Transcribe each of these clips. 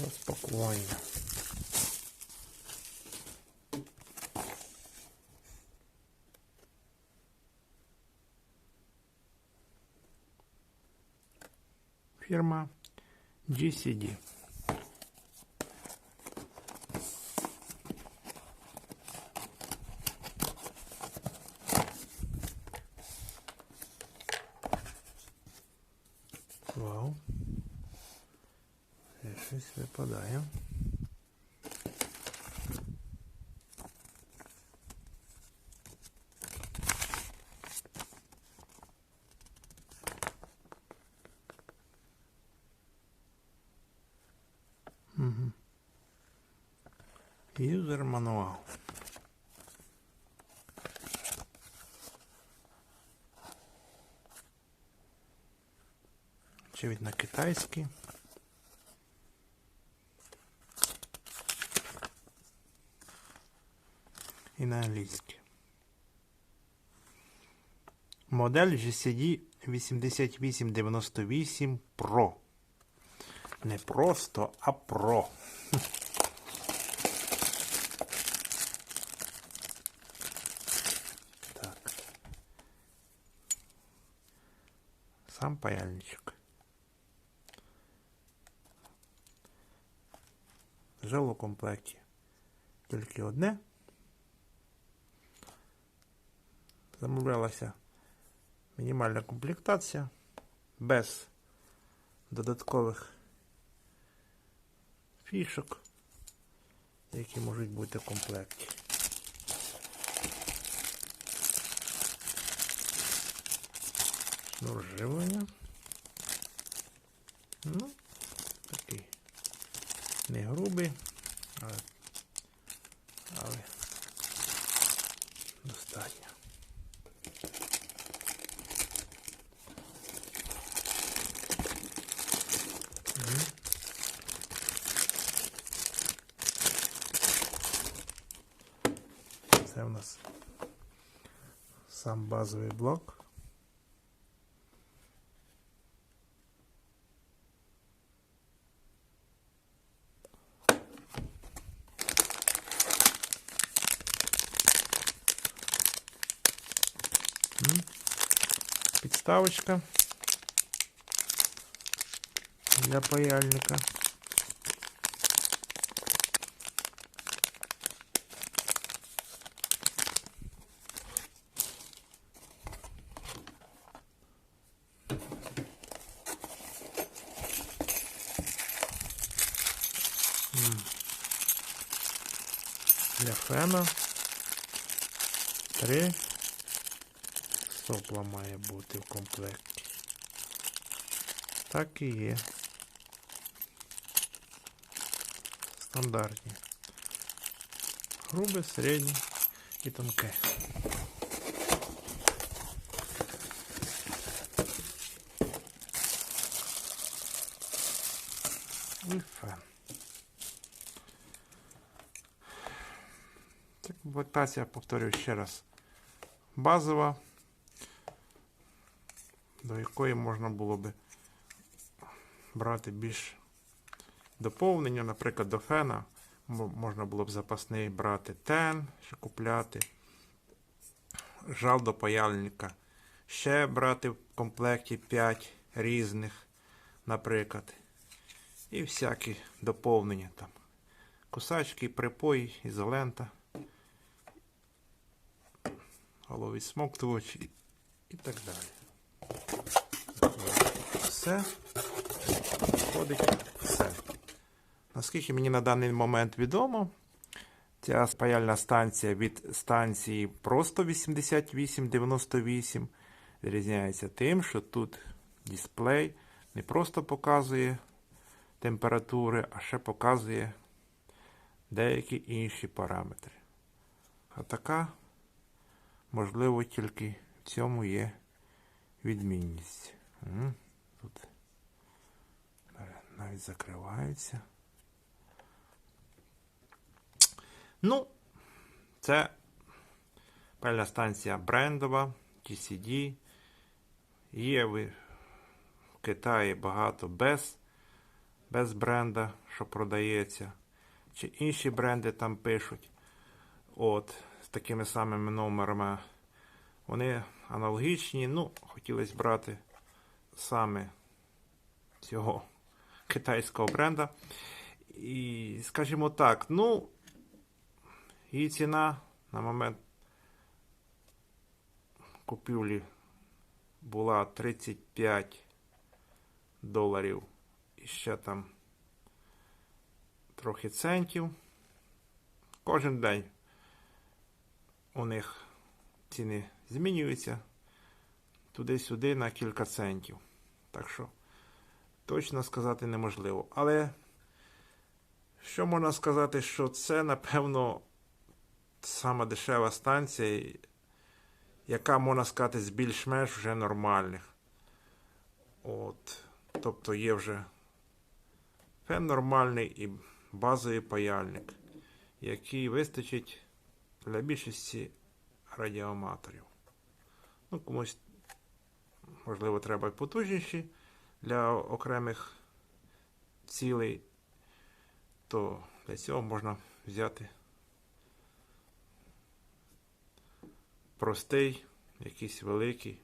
Розпакування. Фірма GCD. Вау. Е, Щось випадає. Угу. Юзер мануал. Очевидно, китайський. І на англійській. Модель GCD 8898 Pro. Не просто, а Pro. Так. Сам паяльничок. Жив у комплекті тільки одне. Замовлялася мінімальна комплектація без додаткових фішок, які можуть бути в комплекті. Шнур живлення. Це у нас сам базовий блок. М. Підставочка для паяльника. Для фена три сопла має бути в комплекті. Так і є. Стандартні. Грубе, середнє і тонке. І фен. Комплектація, повторюю ще раз, базова, до якої можна було би брати більш доповнення, наприклад, до фена можна було б запасний брати тен, ще купляти, жал до паяльника, ще брати в комплекті 5 різних, наприклад. І всякі доповнення там. Кусачки, припой, ізолента, головий смоктувач і, і так далі. Все. Входить все. Наскільки мені на даний момент відомо, ця спаяльна станція від станції просто 8898 відрізняється тим, що тут дисплей не просто показує температури, а ще показує деякі інші параметри. А така, можливо, тільки в цьому є відмінність. Тут навіть закриваються. Ну, це пальна станція брендова, TCD. Є в Китаї багато без без бренда, що продається, чи інші бренди там пишуть. От, такими самими номерами. Вони аналогічні. Ну, хотілося брати саме цього китайського бренда. І, скажімо так, ну, її ціна на момент купівлі була 35 доларів і ще там трохи центів. Кожен день у них ціни змінюються туди-сюди на кілька центів. Так що точно сказати неможливо. Але що можна сказати, що це, напевно, сама дешева станція, яка, можна сказати, з більш-менш вже нормальних. От, тобто є вже фен нормальний і базовий паяльник, який вистачить для більшості радіоаматорів. Ну, комусь, можливо, треба потужніші для окремих цілей, то для цього можна взяти простий, якийсь великий,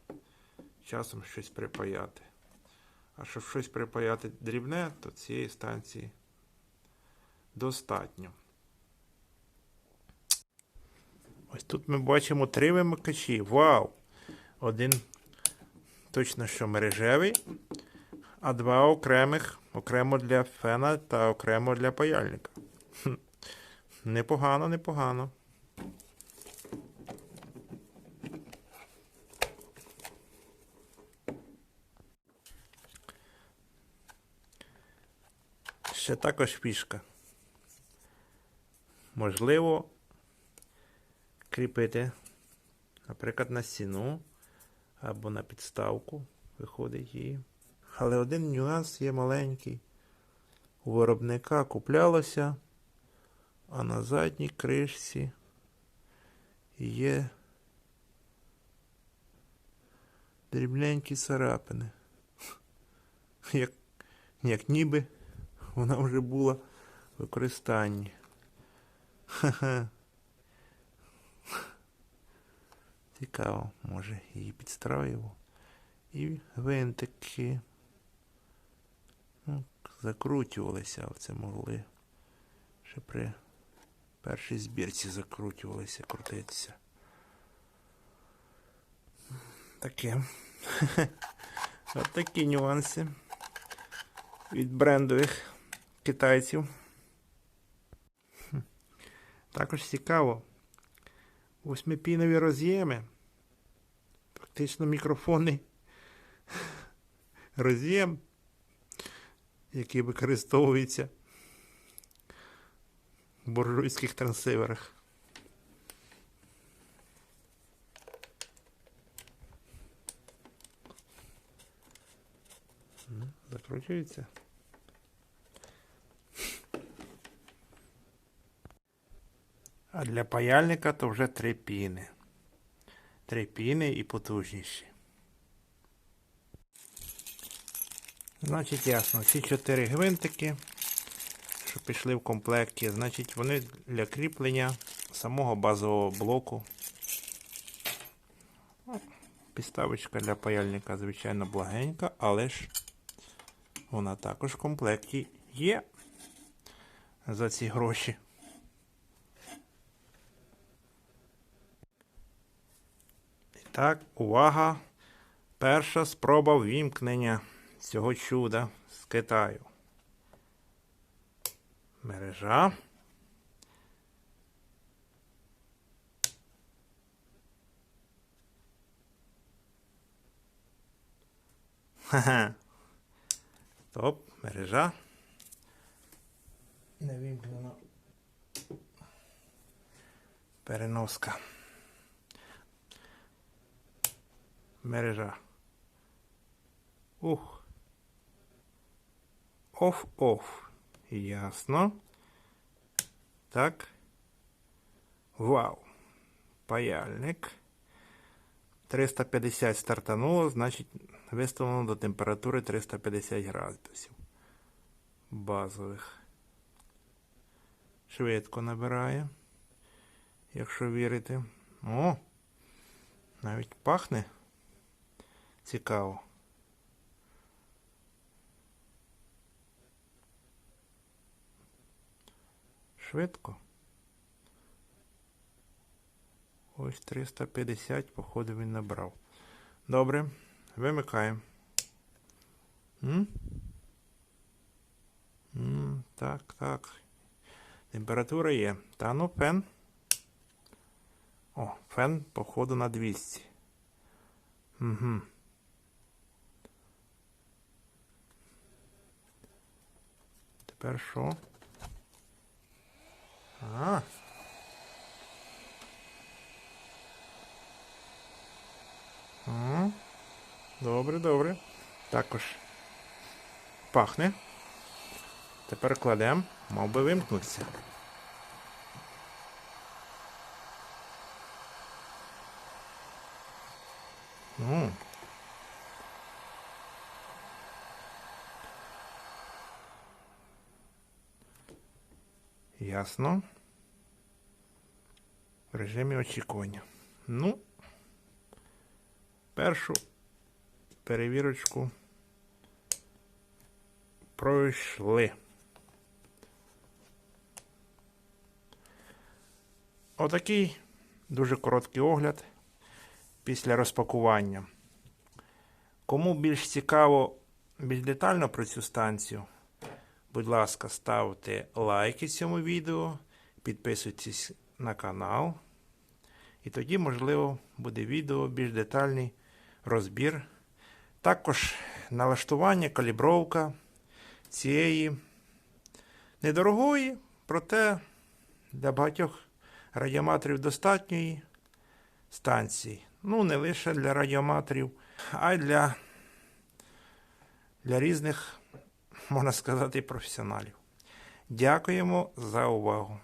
часом щось припаяти. А щоб щось припаяти дрібне, то цієї станції достатньо. Ось тут ми бачимо три вимикачі. Вау! Один точно що мережевий, а два окремих, окремо для фена та окремо для паяльника. Хм. Непогано, непогано. Ще також фішка. Можливо, кріпити, наприклад, на стіну або на підставку виходить її. Але один нюанс є маленький. У виробника куплялося, а на задній кришці є дрібненькі царапини. Як, як ніби вона вже була в використанні. Ха-ха. Цікаво, може її підстроїв. І винтики ну, закручувалися, це могли ще при першій збірці закручувалися, крутитися. Таке. От такі нюанси від брендових китайців. Також цікаво. Восьмипінові роз'єми. Фактично мікрофонний роз'єм, який використовується в буржуйських трансиверах. Закручується. А для паяльника то вже три піни. Три піни і потужніші. Значить, ясно, ці чотири гвинтики, що пішли в комплекті, значить, вони для кріплення самого базового блоку. Ну, Підставочка для паяльника, звичайно, благенька, але ж вона також в комплекті є за ці гроші. Так, увага! Перша спроба ввімкнення цього чуда з Китаю. Мережа. Ха-ха. Стоп, мережа. Не вімкнено. Переноска. Мережа. Ух. Оф-оф. Ясно. Так. Вау. Паяльник. 350 стартануло, значить виставлено до температури 350 градусів. базових. Швидко набирає, якщо вірити. О, навіть пахне цікаво. Швидко. Ось 350, походу, він набрав. Добре, вимикаємо. М? М, так, так. Температура є. Та ну фен. О, фен, походу, на 200. Угу. Тепер що? А. М, Добре, добре. Також пахне. Тепер кладемо, мав би вимкнутися. Ну. Ясно. В режимі очікування. Ну, першу перевірочку пройшли. Отакий дуже короткий огляд після розпакування. Кому більш цікаво більш детально про цю станцію, будь ласка, ставте лайки цьому відео, підписуйтесь на канал. І тоді, можливо, буде відео більш детальний розбір. Також налаштування, калібровка цієї недорогої, проте для багатьох радіоматорів достатньої станції. Ну, не лише для радіоматорів, а й для, для різних, можна сказати, професіоналів. Дякуємо за увагу.